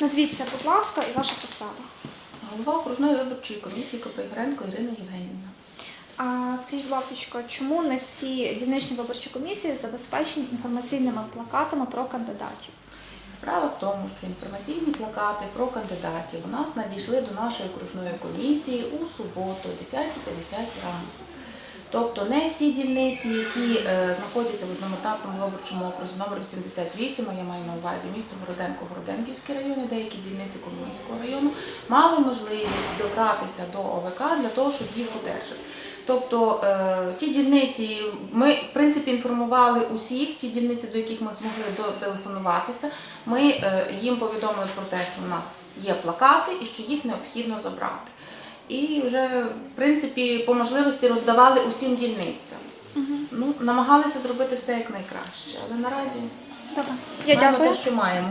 Назвіться, будь ласка, і ваша посада. Голова окружної виборчої комісії Копейгренко Ірина Євгенівна. А скажіть, будь ласка, чому не всі дільничні виборчі комісії забезпечені інформаційними плакатами про кандидатів? Справа в тому, що інформаційні плакати про кандидатів у нас надійшли до нашої окружної комісії у суботу, о 10.50 ранку. Тобто не всі дільниці, які е, знаходяться в одноетапному виборчому окрузі номер 88, а я маю на увазі місто Городенко, Городенківський район, деякі дільниці Коломийського району, мали можливість добратися до ОВК для того, щоб їх одержати. Тобто е, ті дільниці, ми в принципі інформували усіх, ті дільниці, до яких ми змогли дотелефонуватися, ми е, їм повідомили про те, що у нас є плакати і що їх необхідно забрати. І вже в принципі по можливості роздавали усім дільницям. Ну, намагалися зробити все як найкраще, але наразі Добре. Я маємо дякую. те, що маємо.